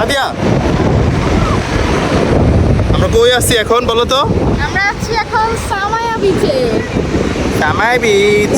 সাদিয়া আমরা কই আছি এখন বলো তো? আমরা আছি এখন সামায়া বিচে সামায়া বিচ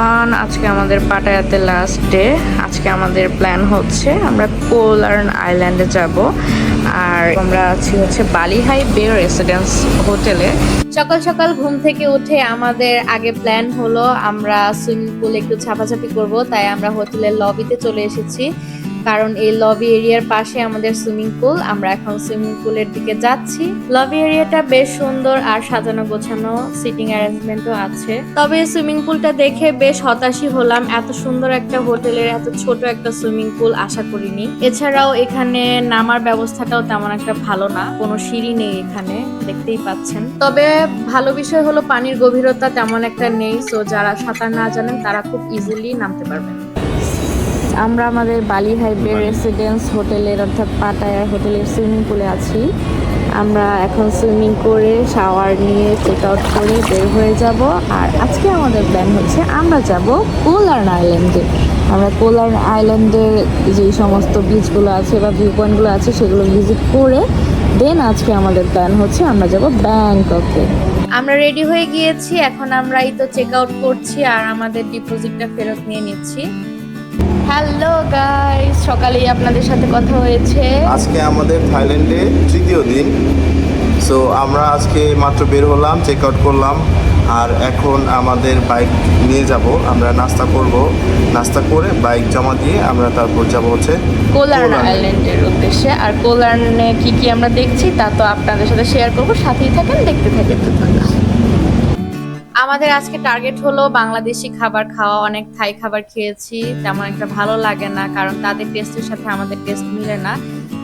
এভরিওয়ান, আজকে আমাদের পাটায়াতে লাস্ট ডে আজকে আমাদের প্ল্যান হচ্ছে আমরা কোলার্ন আইল্যান্ডে যাব। আর আমরা আছি হচ্ছে বালিহাই বে রেসিডেন্স হোটেলে সকাল সকাল ঘুম থেকে উঠে আমাদের আগে প্ল্যান হলো, আমরা সুইমিং পুলে একটু ছাপাছাপি করব, তাই আমরা হোটেলের লবিতে চলে এসেছি। কারণ এই লবি এরিয়ার পাশে আমাদের সুইমিং পুল, আমরা এখন সুইমিং পুলের দিকে যাচ্ছি। লবি এরিয়াটা বেশ সুন্দর আর সাজানো গোছানো সিটিং অ্যারেঞ্জমেন্টও আছে। তবে সুইমিং পুলটা দেখে বেশ হতাশই হলাম, এত সুন্দর একটা হোটেলের, এত ছোট একটা সুইমিং পুল আশা করিনি। এছাড়াও এখানে নামার ব্যবস্থাটাও তেমন একটা ভালো না, কোনো সিঁড়ি নেই এখানে, দেখতেই পাচ্ছেন। তবে ভালো বিষয় হলো পানির গভীরতা তেমন একটা নেই সো যারা সাঁতার না জানেন তারা খুব ইজিলি নামতে পারবেন। আমরা আমাদের বালি হাইবে রেসিডেন্স হোটেলের অর্থাৎ পাটায়া হোটেলের সুইমিং পুলে আছি। আমরা এখন সুইমিং করে শাওয়ার নিয়ে চেক আউট করে বের হয়ে যাব। আর আজকে আমাদের প্ল্যান হচ্ছে আমরা যাব কোলার্ন আইল্যান্ডে আমরা কোলার্ন আইল্যান্ডের যে সমস্ত বিচগুলো আছে বা ভিউ পয়েন্টগুলো আছে সেগুলো ভিজিট করে দেন আজকে আমাদের প্ল্যান হচ্ছে আমরা যাব ব্যাংককে আমরা রেডি হয়ে গিয়েছি এখন আমরাই তো চেক আউট করছি আর আমাদের ডিপোজিটটা ফেরত নিয়ে নিচ্ছি। হ্যালো গাইস সকালেই আপনাদের সাথে কথা হয়েছে। আজকে আমাদের থাইল্যান্ডে তৃতীয় দিন। সো আমরা আজকে মাত্র বের হলাম চেক আউট করলাম আর এখন আমাদের বাইক নিয়ে যাব। আমরা নাস্তা করব। নাস্তা করে বাইক জমা দিয়ে আমরা তারপর যাব হচ্ছে কোলার্ন। আইল্যান্ডের উদ্দেশ্যে। আর কোলার্নে কি কি আমরা দেখছি তা তো আপনাদের সাথে শেয়ার করব। সাথেই থাকেন। দেখতে থাকেন। আমাদের আজকে টার্গেট হলো বাংলাদেশি খাবার খাওয়া। অনেক থাই খাবার খেয়েছি, তেমন একটা ভালো লাগে না, কারণ তাদের টেস্টের সাথে আমাদের টেস্ট মিলে না।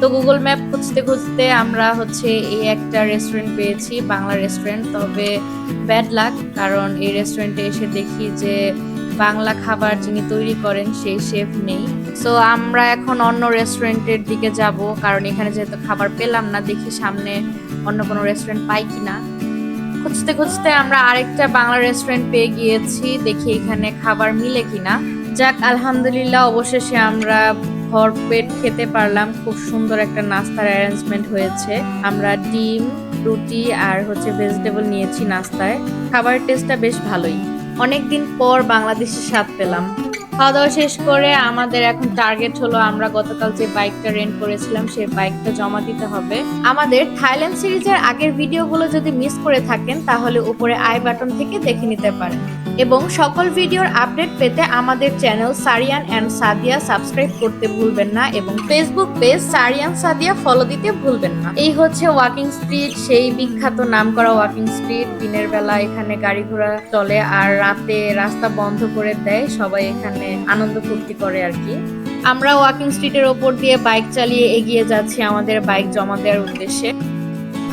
তো গুগল ম্যাপ খুঁজতে খুঁজতে আমরা হচ্ছে এই একটা রেস্টুরেন্ট পেয়েছি, বাংলা রেস্টুরেন্ট তবে ব্যাড লাক কারণ এই রেস্টুরেন্টে এসে দেখি যে বাংলা খাবার যিনি তৈরি করেন, সেই শেফ নেই। সো আমরা এখন অন্য রেস্টুরেন্টের দিকে যাব, কারণ এখানে যেহেতু খাবার পেলাম না, দেখি সামনে অন্য কোনো রেস্টুরেন্ট পাই কিনা। খুঁজতে খুঁজতে আমরা আরেকটা বাংলা রেস্টুরেন্ট পেয়ে গিয়েছি, দেখি এখানে খাবার মিলে কিনা। যাক, আলহামদুলিল্লাহ অবশেষে আমরা ভরপেট খেতে পারলাম, খুব সুন্দর একটা নাস্তার অ্যারেঞ্জমেন্ট হয়েছে। আমরা ডিম, রুটি আর হচ্ছে ভেজিটেবল নিয়েছি নাস্তায়। খাবারের টেস্টটা বেশ ভালোই। অনেকদিন পর বাংলাদেশের স্বাদ পেলাম। খাওয়া দাওয়া শেষ করে আমাদের এখন টার্গেট হলো আমরা গতকাল যে বাইকটা রেন্ট করেছিলাম, সেই বাইকটা জমা দিতে হবে। আমাদের থাইল্যান্ড সিরিজের আগের ভিডিওগুলো যদি মিস করে থাকেন, তাহলে উপরে আই বাটন থেকে দেখে নিতে পারেন। এবং সকল ভিডিওর আপডেট পেতে আমাদের channel Sariyan and Sadia subscribe করতে ভুলবেন না এবং Facebook page Sariyan Sadia follow দিতে ভুলবেন না। এই হচ্ছে ওয়াকিং স্ট্রিট, সেই বিখ্যাত নামকরা ওয়াকিং স্ট্রিট। দিনের বেলা এখানে গাড়ি ঘোড়া চলে আর রাতে রাস্তা বন্ধ করে দেয়, সবাই এখানে আনন্দ ফুর্তি করে আর কি। আমরা ওয়াকিং স্ট্রিটের ওপর দিয়ে বাইক চালিয়ে এগিয়ে যাচ্ছি আমাদের বাইক জমা দেওয়ার উদ্দেশ্যে।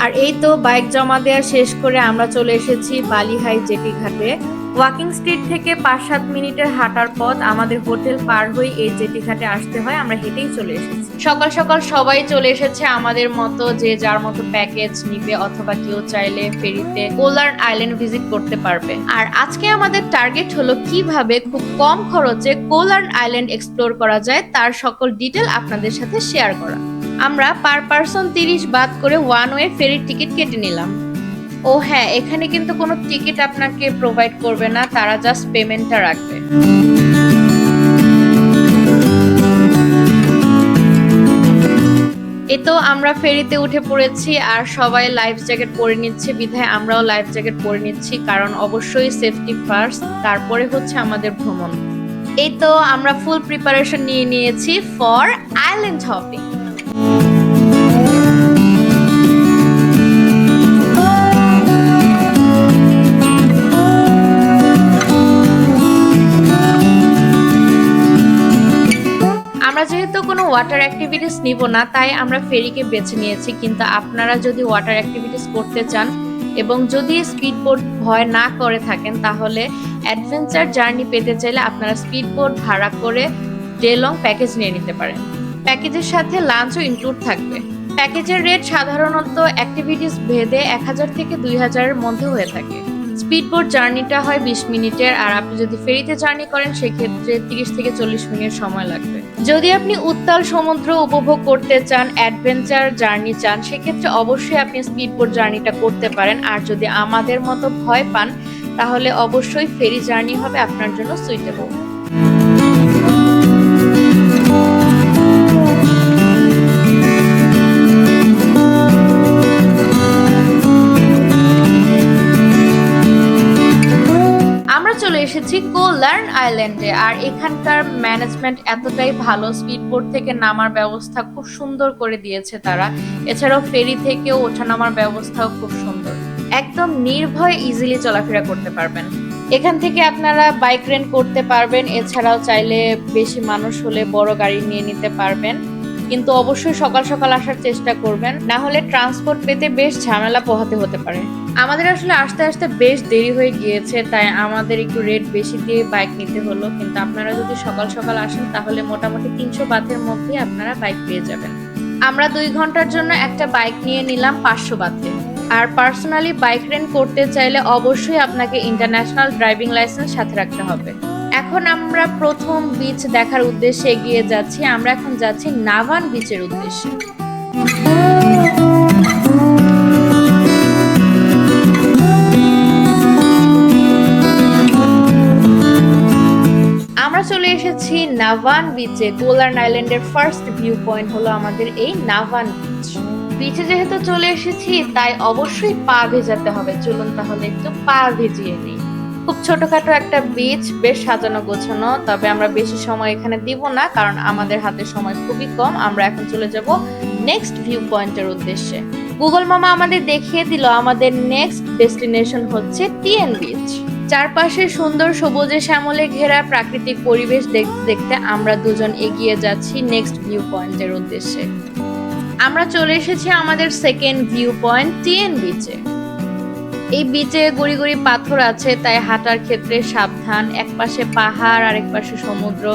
আর এই তো বাইক জমা দেওয়া শেষ করে আমরা চলে এসেছি বালিহাই জেটি ঘাটে। ওয়াকিং স্ট্রিট থেকে পাঁচ সাত মিনিটের হাঁটার পথ আমাদের হোটেল পার হয়ে এই জেটি ঘাটে আসতে হয়। আমরা হেঁটেই চলে এসেছি। সকাল সকাল সবাই চলে এসেছে আমাদের মতো যে যার মতো প্যাকেজ নিবে অথবা কেউ চাইলে ফেরিতে কোলার্ন আইল্যান্ড ভিজিট করতে পারবে। আর আজকে আমাদের টার্গেট হলো কীভাবে খুব কম খরচে কোলার্ন আইল্যান্ড এক্সপ্লোর করা যায় তার সকল ডিটেল আপনাদের সাথে শেয়ার করা। আমরা পার পার্সন তিরিশ বাদ করে ওয়ান ওয়ে ফেরির টিকিট কেটে নিলাম। ও হ্যাঁ এখানে কিন্তু কোনো টিকিট আপনাকে প্রোভাইড করবে না, তারা জাস্ট পেমেন্টটা রাখবে। তো আমরা ফেরিতে উঠে পড়েছি আর সবাই লাইফ জ্যাকেট পরে নিচ্ছে, বিধায় আমরাও লাইফ জ্যাকেট পরে নিচ্ছি, কারণ অবশ্যই সেফটি ফার্স্ট তারপরে হচ্ছে আমাদের ভ্রমণ। এই তো আমরা ফুল প্রিপারেশন নিয়ে নিয়েছি ফর আইল্যান্ড হপিং আমরা যেহেতু কোনো ওয়াটার অ্যাক্টিভিটিস নিব না, তাই আমরা ফেরিকে বেছে নিয়েছি। কিন্তু আপনারা যদি ওয়াটার অ্যাক্টিভিটিস করতে চান এবং যদি স্পিড বোট ভয় না করে থাকেন, তাহলে অ্যাডভেঞ্চার জার্নি পেতে চাইলে আপনারা স্পিড বোট ভাড়া করে ডে লং প্যাকেজ নিয়ে নিতে পারেন। প্যাকেজের সাথে লাঞ্চও ইনক্লুড থাকবে। প্যাকেজের রেট সাধারণত অ্যাক্টিভিটিস ভেদে এক হাজার থেকে দুই হাজারের মধ্যে হয়ে থাকে। স্পিডবোট জার্নিটা হয় বিশ মিনিটের, আর আপনি যদি ফেরিতে জার্নি করেন, সেক্ষেত্রে তিরিশ থেকে চল্লিশ মিনিট সময় লাগবে। যদি আপনি উত্তাল সমুদ্র উপভোগ করতে চান অ্যাডভেঞ্চার জার্নি চান, সেক্ষেত্রে অবশ্যই আপনি স্পিডবোট জার্নিটা করতে পারেন। আর যদি আমাদের মতো ভয় পান, তাহলে অবশ্যই ফেরি জার্নি হবে আপনার জন্য সুইটেবল এসেছি কোলার্ন আইল্যান্ডে। আর এখানকার ম্যানেজমেন্ট এতটাই ভালো, স্পিডবোট থেকে নামার ব্যবস্থা খুব সুন্দর করে দিয়েছে তারা। এছাড়াও ফেরি থেকেও ওঠা নামার ব্যবস্থাও খুব সুন্দর। একদম নির্ভয় ইজিলি চলাফেরা করতে পারবেন। এখান থেকে আপনারা বাইক রেন্ট করতে পারবেন, এছাড়াও চাইলে বেশি মানুষ হলে বড় গাড়ি নিয়ে নিতে পারবেন। কিন্তু অবশ্যই সকাল সকাল আসার চেষ্টা করবেন। না হলে ট্রান্সপোর্ট পেতে বেশ ঝামেলা পোহাতে হতে পারে। আমাদের আসলে আসতে আসতে বেশ দেরি হয়ে গিয়েছে, তাই আমাদের একটু রেট বেশি দিয়ে বাইক নিতে হলো। কিন্তু আপনারা যদি সকাল সকাল আসেন, তাহলে মোটামুটি তিনশো বাথের মধ্যেই আপনারা বাইক পেয়ে যাবেন। আমরা দুই ঘণ্টার জন্য একটা বাইক নিয়ে নিলাম পাঁচশো বাথে আর পার্সোনালি বাইক রেন্ট করতে চাইলে অবশ্যই আপনাকে ইন্টারন্যাশনাল ড্রাইভিং লাইসেন্স সাথে রাখতে হবে। এখন আমরা প্রথম বিচ দেখার উদ্দেশ্যে এগিয়ে যাচ্ছি। আমরা এখন যাচ্ছি নাভান বিচের উদ্দেশ্যে। আমরা চলে এসেছি নাভান বিচে গোলার্ন আইল্যান্ডের ফার্স্ট ভিউ পয়েন্ট হলো আমাদের এই নাভান বিচ বিচে যেহেতু চলে এসেছি, তাই অবশ্যই পা ভেজাতে হবে। চলুন তাহলে একটু পা ভেজিয়ে নিই। খুব ছোটখাটো একটা বিচ বেশ সাজানো গোছানো, তবে আমরা বেশি সময় এখানে দিব না, কারণ আমাদের হাতে সময় খুবই কম। আমরা এখন চলে যাব নেক্সট ভিউ পয়েন্টের উদ্দেশ্যে। গুগল মামা আমাদের দেখিয়ে দিল, আমাদের নেক্সট ডেস্টিনেশন হচ্ছে টিএন বিচ চারপাশে সুন্দর সবুজে শ্যামলে ঘেরা প্রাকৃতিক পরিবেশ দেখতে দেখতে আমরা দুজন এগিয়ে যাচ্ছি নেক্সট ভিউ পয়েন্টের উদ্দেশ্যে। আমরা চলে এসেছি আমাদের সেকেন্ড ভিউ পয়েন্ট টিএন বিচে এই বিচে গুড়ি গুড়ি পাথর আছে, তাই হাঁটার ক্ষেত্রে সাবধান। এক পাশে পাহাড় আর এক পাশে সমুদ্র।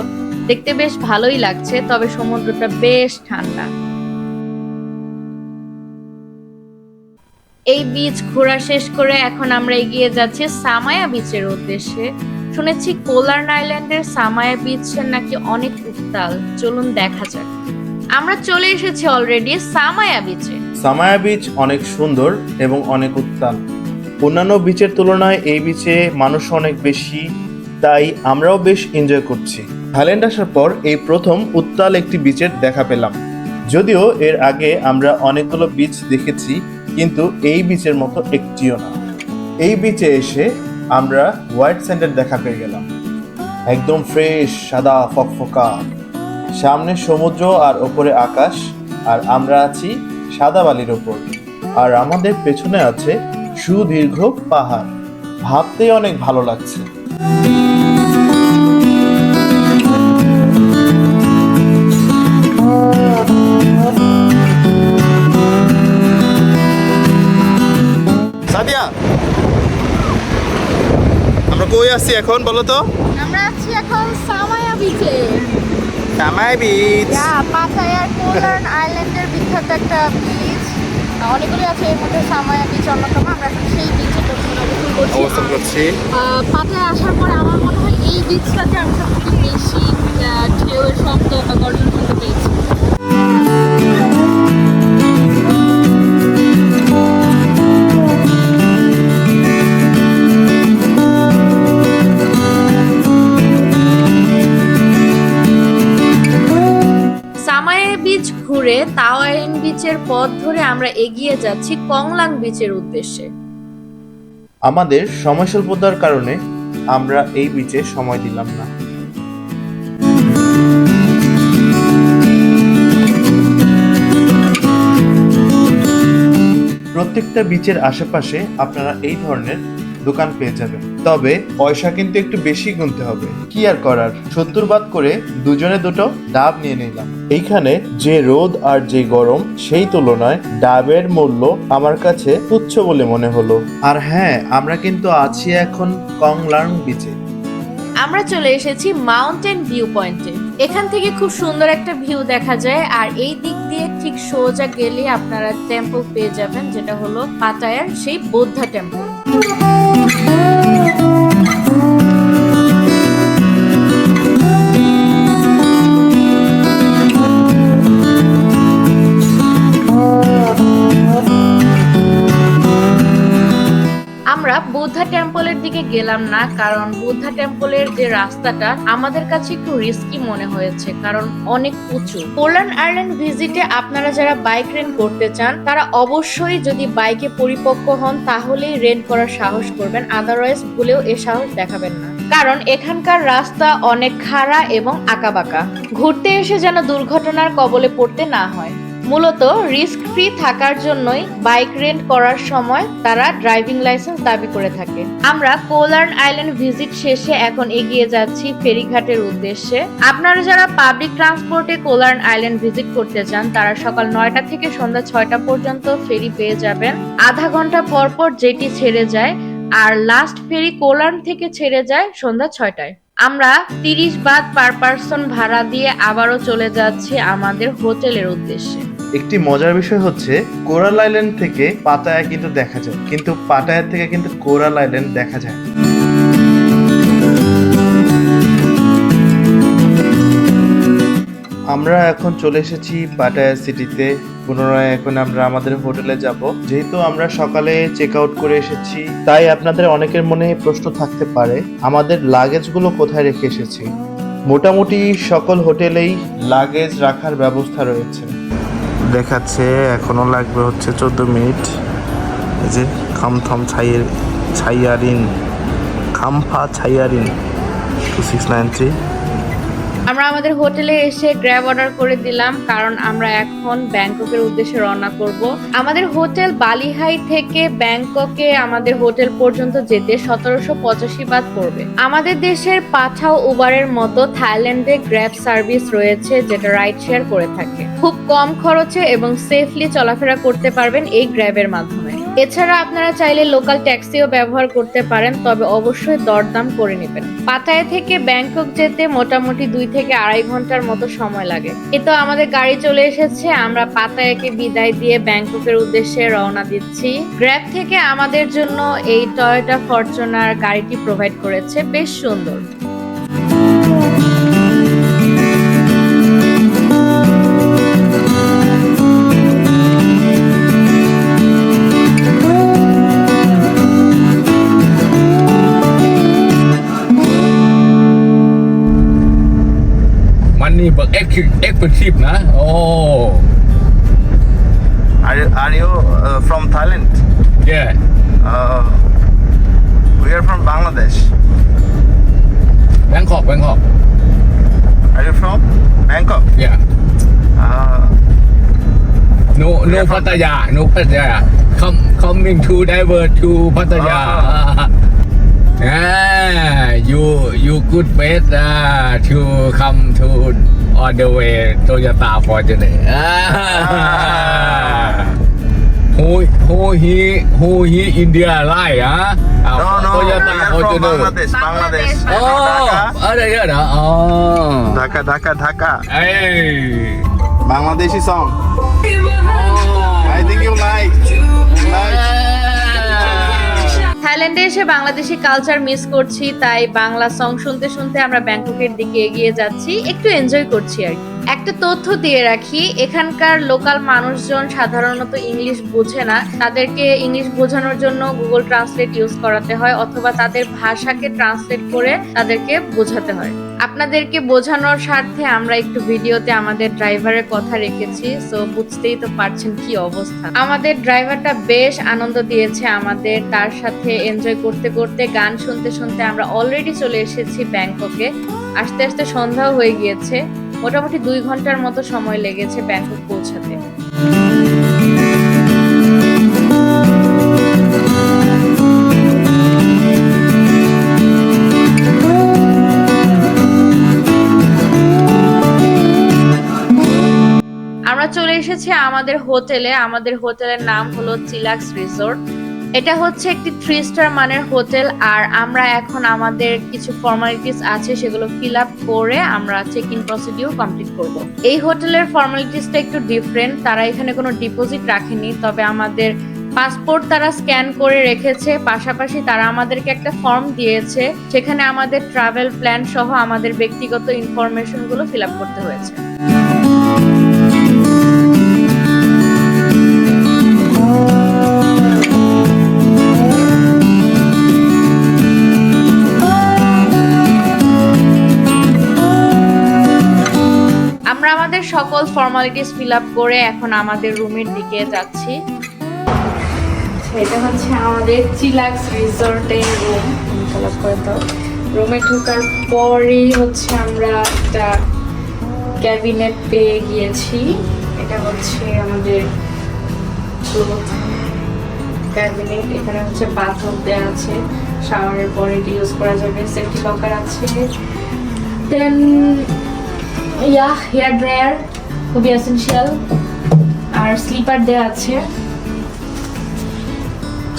দেখতে বেশ ভালোই লাগছে, তবে সমুদ্রটা বেশ ঠান্ডা। এই বিচ ঘোরা শেষ করে এখন আমরা এগিয়ে যাচ্ছি সামায়া বিচের উদ্দেশ্যে। শুনেছি কোলার্ন আইল্যান্ডের সামায়া বিচের নাকি অনেক উত্তাল। চলুন দেখা যাক। আমরা চলে এসেছি অলরেডি সামায়া বিচে সামায়া বিচ অনেক সুন্দর এবং অনেক উত্তাল। অন্যান্য বিচের তুলনায় এই বিচে মানুষ অনেক বেশি, তাই আমরাও বেশ এনজয় করছি। থাইল্যান্ড আসার পর এই প্রথম উত্তাল একটি বিচের দেখা পেলাম। যদিও এর আগে আমরা অনেকগুলো বিচ দেখেছি, কিন্তু এই বিচের মতো একটিও না। এই বিচে এসে আমরা হোয়াইট স্যান্ডের দেখা পেয়ে গেলাম। একদম ফ্রেশ সাদা, ফকফকা। সামনে সমুদ্র আর ওপরে আকাশ, আর আমরা আছি সাদা বালির ওপর। আর আমাদের পেছনে আছে সুদীর্ঘ পাহাড়। ভাবতেই অনেক ভালো লাগছে। সাদিয়া আমরা কই আছি এখন বলো তো? আমরা আছি এখন সামায়া বিচে সামাই বিচ কোলার্ন আইল্যান্ডের বিখ্যাত একটা বিচ অনেকগুলি আছে এর মধ্যে সামায়া বিচ অন্যতম। আমরা এখন সেই বিচে অবস্থান করছি। পাতায় আসার পরে আমার মনে হয় এই বিচটাতে আমি সবথেকে বেশি ঢেউয়ের শব্দ বা গর্জন শুনতে পেয়েছি। পথ ধরে আমরা এগিয়ে যাচ্ছি কংলাং বিচের উদ্দেশ্যে। আমাদের সময় স্বল্পতার কারণে আমরা এই বিচে সময় দিলাম না। প্রত্যেকটা বিচের আশেপাশে আপনারা এই ধরনের দোকান পেয়ে যাবেন। তবে পয়সা কিন্তু একটু বেশি গুনতে হবে। কি আর করার? সত্তর বাদ করে দুজনে দুটো ডাব নিয়ে নিলাম। এইখানে যে রোদ আর যে গরম, সেই তুলনায় ডাবের মূল্য আমার কাছে তুচ্ছ বলে মনে হলো। আর হ্যাঁ আমরা কিন্তু আছি এখন কংলার্ন বিচে আমরা চলে এসেছি মাউন্টেন ভিউ পয়েন্টে এখান থেকে খুব সুন্দর একটা ভিউ দেখা যায়, আর এই দিক দিয়ে ঠিক সোজা গেলে আপনারা টেম্পল পেয়ে যাবেন, যেটা হলো পাতায়ার সেই বৌদ্ধা টেম্পল দিকে গেলাম না, কারণ বুদ্ধা টেম্পলের যে রাস্তাটা আমাদের কাছে একটু রিস্কি মনে হয়েছে, কারণ অনেক উঁচু। পোল্যান্ড আইল্যান্ড ভিজিটে আপনারা যারা বাইক রেন্ট করতে চান, তারা অবশ্যই যদি বাইকে পরিপক্ক হন, তাহলেই রেন্ট করার সাহস করবেন আদারওয়াইজ ভুলেও এ সাহস দেখাবেন না। কারণ এখানকার রাস্তা অনেক খাড়া এবং আঁকাবাঁকা। ঘুরতে এসে যেন দুর্ঘটনার কবলে পড়তে না হয়। মূলত রিস্ক ফ্রি থাকার জন্যই বাইক রেন্ট করার সময় তারা ড্রাইভিং লাইসেন্স দাবি করে থাকে। আমরা কোলার্ন আইল্যান্ড ভিজিট শেষে এখন এগিয়ে যাচ্ছি ফেরিঘাটের উদ্দেশ্যে। আপনারা যারা পাবলিক ট্রান্সপোর্টে কোলার্ন আইল্যান্ড ভিজিট করতে চান, তারা সকাল নয়টা থেকে সন্ধ্যা ছয়টা পর্যন্ত ফেরি পেয়ে যাবেন। আধা ঘণ্টা পর পর যেটি ছেড়ে যায়, আর লাস্ট ফেরি কোলার্ন থেকে ছেড়ে যায় সন্ধ্যা ছয়টায়। আমরা তিরিশ বাদ পার পার্সন ভাড়া দিয়ে আবারও চলে যাচ্ছি আমাদের হোটেলের উদ্দেশ্যে। একটি মজার বিষয় হচ্ছে, কোরাল আইল্যান্ড থেকে পাতায়া কিন্তু দেখা যায়, কিন্তু পাটায়া থেকে কিন্তু কোরাল আইল্যান্ড দেখা যায় আমরা এখন চলে এসেছি পাটায়া সিটিতে, পুনরায় এখন আমরা আমাদের হোটেলে যাব। যেহেতু আমরা সকালে চেক আউট করে এসেছি, তাই আপনাদের অনেকের মনে প্রশ্ন থাকতে পারে, আমাদের লাগেজগুলো কোথায় রেখে এসেছি? মোটামুটি সকল হোটেলেই লাগেজ রাখার ব্যবস্থা রয়েছে। দেখাচ্ছে এখনও লাগবে হচ্ছে চোদ্দ মিনিট। এই যে খামথম ছাইয়ের, ছাইয়ারিন, খামফা ছাইয়ারিন টু সিক্স নাইন থ্রি আমরা আমাদের হোটেলে এসে গ্র্যাব অর্ডার করে দিলাম, কারণ আমরা এখন ব্যাংককের উদ্দেশ্যে রওনা করব। আমাদের হোটেল বালিহাই থেকে ব্যাংককে আমাদের হোটেল পর্যন্ত যেতে সতেরোশো পঁচাশি বাদ পড়বে। আমাদের দেশের পাঠাও উবারের মতো থাইল্যান্ডে গ্র্যাব সার্ভিস রয়েছে, যেটা রাইড শেয়ার করে থাকে। খুব কম খরচে এবং সেফলি চলাফেরা করতে পারবেন এই গ্র্যাবের মাধ্যমে। এছাড়া আপনারা চাইলে লোকাল ট্যাক্সিও ব্যবহার করতে পারেন, তবে অবশ্যই দরদাম করে নেবেন। পাতায় থেকে ব্যাংকক যেতে মোটামুটি দুই থেকে আড়াই ঘণ্টার মতো সময় লাগে। কিন্তু আমাদের গাড়ি চলে এসেছে, আমরা পাতায়াকে বিদায় দিয়ে ব্যাংককের উদ্দেশ্যে রওনা দিচ্ছি। গ্র্যাব থেকে আমাদের জন্য এই টয়োটা ফরচুনার গাড়িটি প্রোভাইড করেছে, বেশ সুন্দর। อ็กเอ็กเป็นชิปนะ โอ้ Are you are you uh, from Thailand? Yeah. Uh, we are from Bangladesh. Bangkok, Bangkok. Are you from Bangkok? Yeah. Uh, no, no Pattaya, no Pattaya. Come, coming to diver to Pattaya. Uh. Ah, you you good place uh, to come to on the way Toyota Fortuner. Ah. Who who he who he India lie huh? No, no, Toyota we are from Bangladesh, Bangladesh. Oh, Dhaka, ada ya dah. Oh. Dhaka, Dhaka, Dhaka. Hey, Bangladeshi song. I think you like. You like. থাইল্যান্ডে এসে Bangladeshi culture miss করছি, তাই Bangla song শুনতে শুনতে আমরা ব্যাংককের দিকে এগিয়ে যাচ্ছি, একটু এনজয় করছি আর কি। একটা তথ্য দিয়ে রাখি, এখানকার লোকাল মানুষজন সাধারণত ইংলিশ বোঝে না। তাদেরকে ইংলিশ বোঝানোর জন্য গুগল ট্রান্সলেট ইউজ করাতে হয় অথবা তাদের ভাষাকে ট্রান্সলেট করে তাদেরকে বোঝাতে হয়। আপনাদেরকে বোঝানোর স্বার্থে আমরা একটু ভিডিওতে আমাদের ড্রাইভারের কথা রেখেছি সো বুঝতেই তো পারছেন কি অবস্থা। আমাদের ড্রাইভারটা বেশ আনন্দ দিয়েছে আমাদের, তার সাথে এনজয় করতে করতে গান শুনতে শুনতে আমরা অলরেডি চলে এসেছি ব্যাংককে। আস্তে আস্তে সন্ধ্যাও হয়ে গিয়েছে। মোটামুটি দুই ঘণ্টার মতো সময় লেগেছে ব্যাংকক পৌঁছাতে। আমরা চলে এসেছি আমাদের হোটেলে। আমাদের হোটেলের নাম হলো চিলাক্স রিসোর্ট। এটা হচ্ছে একটি থ্রি স্টার মানের হোটেল, আর আমরা এখন আমাদের কিছু ফর্মালিটিস আছে, সেগুলো ফিল আপ করে আমরা চেক ইন প্রসিডিউর কমপ্লিট করব। এই হোটেলের ফর্মালিটিসটা একটু ডিফারেন্ট তারা এখানে কোনো ডিপোজিট রাখেনি, তবে আমাদের পাসপোর্ট তারা স্ক্যান করে রেখেছে, পাশাপাশি তারা আমাদেরকে একটা ফর্ম দিয়েছে, সেখানে আমাদের ট্রাভেল প্ল্যান সহ আমাদের ব্যক্তিগত ইনফরমেশনগুলো ফিল আপ করতে হয়েছে। সকল ফর্মালিটিস ফিল আপ করে এখন আমাদের রুমের দিকে যাচ্ছি। এটা হচ্ছে আমাদের চিলাক্স রিসর্টের রুম ফিল করে দাও। রুমে ঢোকার পরেই হচ্ছে আমরা একটা ক্যাবিনেট পেয়ে গিয়েছি। এটা হচ্ছে আমাদের ক্যাবিনেট এখানে হচ্ছে বাথরুম দেওয়া আছে। শাওয়ারের পরে ইউজ করা যাবে। সেফটি লকার আছে। দেন ইয়া হেয়ার ড্রায়ার খুবই এসেনশিয়াল আর স্লিপার দেওয়া আছে।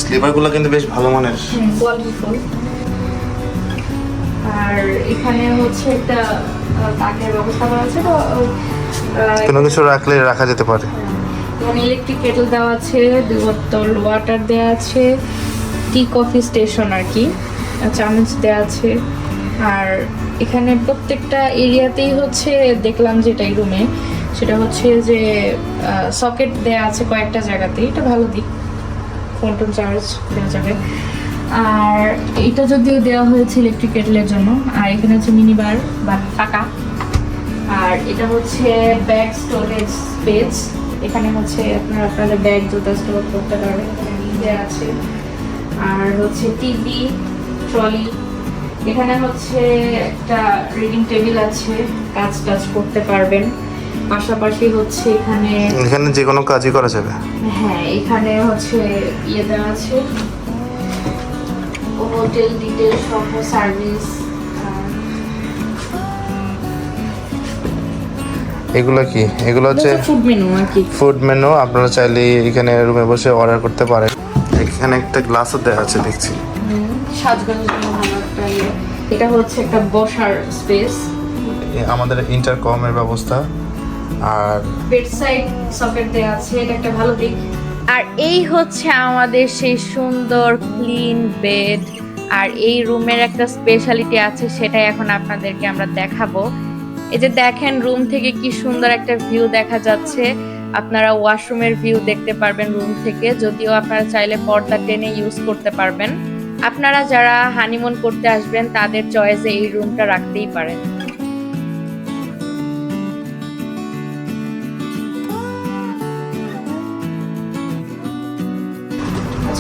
স্লিপারগুলো কিন্তু বেশ ভালো মানের। কোয়ালিটিফুল আর এখানে হচ্ছে একটা তাকের ব্যবস্থা করা আছে তো কোনো কিছু রাখলে রাখা যেতে পারে। এবং ইলেকট্রিক কেটল দেওয়া আছে দুই বোতল ওয়াটার দেওয়া আছে টি কফি স্টেশন আর কি চামচ দেওয়া আছে। আর এখানে প্রত্যেকটা এরিয়াতেই হচ্ছে দেখলাম যেটা এই রুমে সেটা হচ্ছে যে সকেট দেওয়া আছে কয়েকটা জায়গাতে এটা ভালো দিক। ফোন টোন চার্জ দেওয়া যাবে। আর এটা যদিও দেওয়া হয়েছে ইলেকট্রিক কেটলের জন্য, আর এখানে হচ্ছে মিনি বার বা টাকা আর এটা হচ্ছে ব্যাগ স্টোরেজ স্পেস এখানে হচ্ছে আপনারা আপনাদের ব্যাগ জুতা স্টোর করতে পারবেন। এখানে আছে। আর হচ্ছে টিভি ট্রলি এখানে হচ্ছে একটা রিডিং টেবিল আছে। কাজ টাজ করতে পারবেন। পাশাপাশি হচ্ছে এখানে এখানে যে কোনো কাজই করা যাবে। হ্যাঁ এখানে হচ্ছে ইয়ে দেওয়া আছে। হোটেল ডিটেল সহ সার্ভিস এগুলো কি? এগুলো হচ্ছে ফুড মেনু আর কি। ফুড মেনু আপনারা চাইলে এখানে রুমে বসে অর্ডার করতে পারেন। এখানে একটা গ্লাসও দেওয়া আছে দেখছি। একটা ইয়ে। এটা হচ্ছে একটা বসার স্পেস আমাদের ইন্টারকমের ব্যবস্থা। আর বেড সাইড সকেট দেওয়া আছে এটা একটা ভালো দিক। আর এই হচ্ছে আমাদের সেই সুন্দর ক্লিন বেড আর এই রুমের একটা স্পেশালিটি আছে সেটাই এখন আপনাদেরকে আমরা দেখাবো। এই যে দেখেন রুম থেকে কি সুন্দর একটা ভিউ দেখা যাচ্ছে। আপনারা ওয়াশরুমের ভিউ দেখতে পারবেন রুম থেকে যদিও আপনারা চাইলে পর্দা টেনে ইউজ করতে পারবেন। আপনারা যারা হানিমুন করতে আসবেন তাদের চয়েসে এই রুমটা রাখতেই পারেন।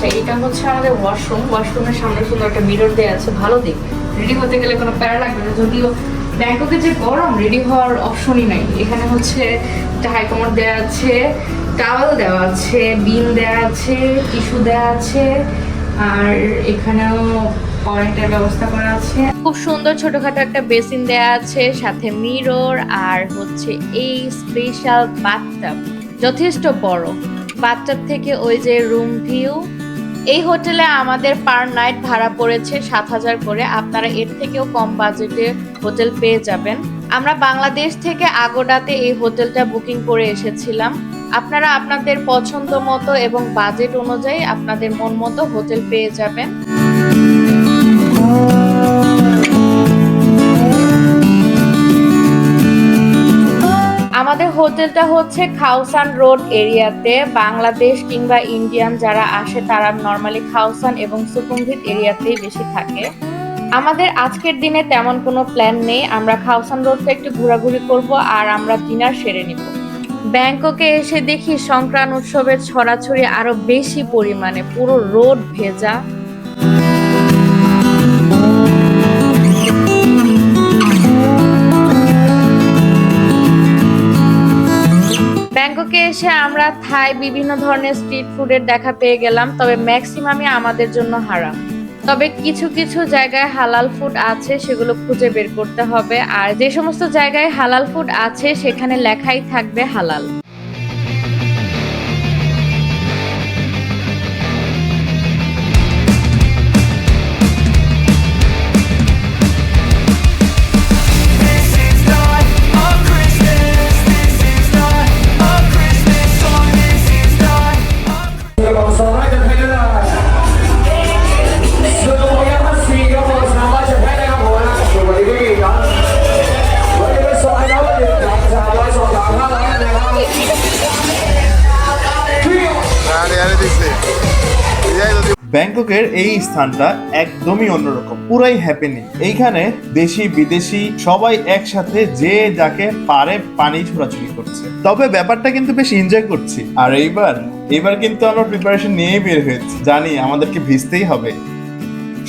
আচ্ছা এটা হচ্ছে আমাদের ওয়াশরুম ওয়াশরুমের সামনে সুন্দর একটা মিরর দেওয়া আছে, ভালো দিক। রেডি হতে গেলে কোনো প্যারা লাগবে না, যদিও ব্যাংককে যে গরম রেডি হওয়ার অপশনই নাই। এখানে হচ্ছে একটা হাইকমার দেওয়া আছে টাওয়াল দেওয়া আছে বিন দেওয়া আছে টিস্যু দেওয়া আছে, আর এখানেও ব্যবস্থা করা আছে। খুব সুন্দর ছোটখাটো একটা বেসিন দেওয়া আছে, সাথে মিরর আর হচ্ছে এই স্পেশাল বাথটাব যথেষ্ট বড়। বাথটাব থেকে ওই যে রুম ভিউ এই হোটেলে আমাদের পার নাইট ভাড়া পড়েছে সাত হাজার করে। আপনারা এর থেকেও কম বাজেটে হোটেল পেয়ে যাবেন। আমরা বাংলাদেশ থেকে আগোডাতে এই হোটেলটা বুকিং করে এসেছিলাম। আপনারা আপনাদের পছন্দ মতো এবং বাজেট অনুযায়ী আপনাদের মন মতো হোটেল পেয়ে যাবেন। হোটেলটা হচ্ছে খাউসান রোড এরিয়াতে। বাংলাদেশ কিংবা ইন্ডিয়ান যারা আসে, তারা নর্মালি খাউসান এবং সুকুমভিত এরিয়াতেই বেশি থাকে। আমাদের আজকের দিনে তেমন কোনো প্ল্যান নেই। আমরা খাউসান রোডটা একটু ঘোরাঘুরি করব আর আমরা ডিনার সেরে নিব। ব্যাংককে এসে দেখি সংক্রান্ত উৎসবের ছড়াছড়ি আরও বেশি পরিমাণে। পুরো রোড ভেজা। ব্যাংককে এসে আমরা থাই বিভিন্ন ধরনের স্ট্রিট ফুডের দেখা পেয়ে গেলাম, তবে ম্যাক্সিমামই আমাদের জন্য হারাম। তবে কিছু কিছু জায়গায় হালাল ফুড আছে, সেগুলো খুঁজে বের করতে হবে। আর যে সমস্ত জায়গায় হালাল ফুড আছে, সেখানে লেখাই থাকবে হালাল। ব্যাংককের এই স্থানটা একদমই অন্যরকম, পুরাই হ্যাপেনিং এইখানে দেশি, বিদেশি, সবাই একসাথে যে যাকে পারে পানি ছোড়াছুড়ি করছে। তবে ব্যাপারটা কিন্তু বেশ এনজয় করছি। আর এইবার এবার কিন্তু আমরা প্রিপারেশন নিয়েই বের হয়েছি। জানি আমাদেরকে ভিজতেই হবে।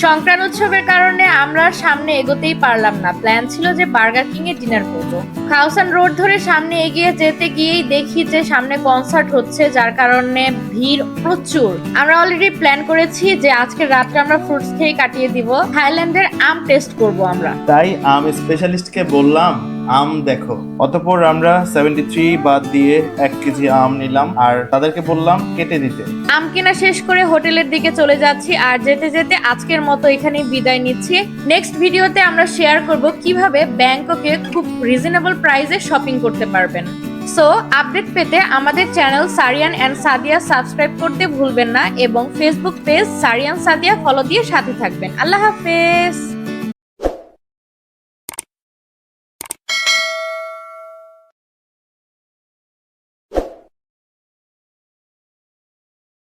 সংক্রান্ত উৎসবের কারণে আমরা সামনে এগোতেই পারলাম না। প্ল্যান ছিল যে বার্গার কিং এ ডিনার করব। খাউসান রোড ধরে সামনে এগিয়ে যেতে গিয়েই দেখি যে সামনে কনসার্ট হচ্ছে, যার কারণে ভিড় প্রচুর। আমরা অলরেডি প্ল্যান করেছি যে আজকে রাত্রে আমরা ফ্রুটস খেয়ে কাটিয়ে দিব। থাইল্যান্ডের আম টেস্ট করব আমরা। তাই আম স্পেশালিস্টকে বললাম, আম দেখো। অতপর আমরা সেভেন্টি থ্রি বাদ দিয়ে কেজি আম নিলাম আর তাদেরকে বললাম কেটে দিতে। আম কেনা শেষ করে হোটেলের দিকে চলে যাচ্ছি আর যেতে যেতে আজকের মতো এখানেই বিদায় নিচ্ছি। নেক্সট ভিডিওতে আমরা শেয়ার করব কীভাবে ব্যাংককে খুব রিজনেবল প্রাইসে শপিং করতে পারবেন। সো আপডেট পেতে আমাদের channel Sariyan and Sadia subscribe করতে ভুলবেন না এবং Facebook page Sariyan Sadia follow দিয়ে সাথে থাকবেন। আল্লাহ হাফেজ!